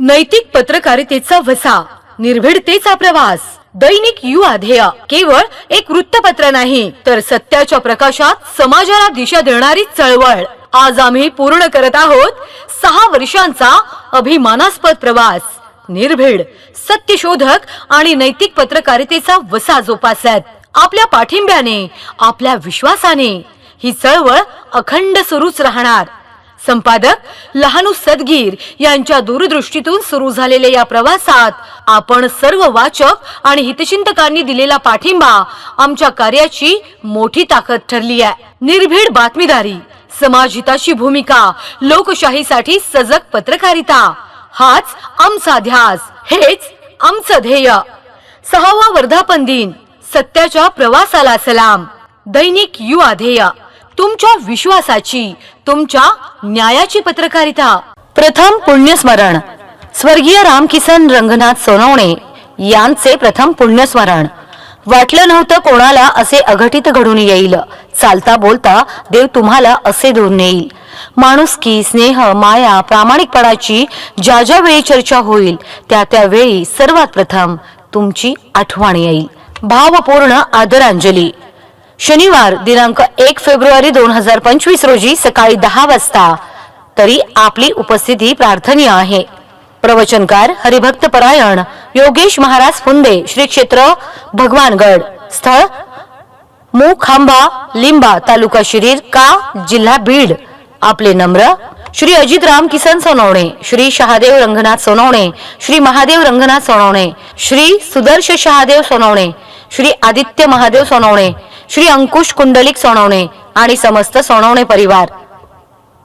नैतिक पत्रकारितेचा वसा निर्भीडतेचा प्रवास दैनिक युवा ध्येय केवळ एक वृत्तपत्र नाही तर सत्याच्या प्रकाशात समाजाला दिशा देणारी चळवळ. आज आम्ही पूर्ण करत आहोत सहा वर्षांचा अभिमानास्पद प्रवास. निर्भीड सत्यशोधक आणि नैतिक पत्रकारितेचा वसा जोपासत. आपल्या पाठिंब्याने आपल्या विश्वासाने ही चळवळ अखंड सुरूच राहणार. संपादक लहानू सदगीर यांच्या दूरदृष्टीतून सुरू झालेल्या या प्रवासात आपण सर्व वाचक आणि हितचिंतकांनी दिलेला पाठिंबा आमच्या कार्याची मोठी ताकद ठरली आहे. निर्भीड बातमीदारी समाजहिताची भूमिका लोकशाहीसाठी सजग पत्रकारिता हाच आमचा ध्यास हेच आमचं ध्येय. सहावा वर्धापन दिन सत्याच्या प्रवासाला सलाम. दैनिक युवा ध्येय. तुमच्या विश्वासाची तुमच्या न्यायाची पत्रकारिता. प्रथम पुण्यस्मरण. स्वर्गीय रामकिसन रंगनाथ सोनवणे यांचे प्रथम पुण्यस्मरण. वाटलं नव्हतं कोणाला असे अघटित घडून येईल. चालता बोलता देव तुम्हाला असे धरून येईल माणुसकी स्नेह माया प्रामाणिकपणाची ज्या ज्या वेळी चर्चा होईल त्या त्या वेळी सर्वात प्रथम तुमची आठवण येईल. भावपूर्ण आदरांजली. शनिवार दिनांक एक फेब्रुवारी दोन हजार पंचवीस रोजी सकाळी दहा वाजता. तरी आपली उपस्थिती प्रार्थनीय आहे. प्रवचनकार हरिभक्त परायण योगेश महाराज फुंदे श्री क्षेत्र भगवानगड. स्थळ मुखांबा लिंबा तालुका शिरीर का जिल्हा बीड. आपले नम्र श्री अजित राम किसन सोनवणे श्री शहादेव रंगनाथ सोनवणे श्री महादेव रंगनाथ सोनवणे श्री सुदर्श शहादेव सोनवणे श्री आदित्य महादेव सोनवणे श्री अंकुश कुंडलिक सोनवणे आणि समस्त सोनवणे परिवार.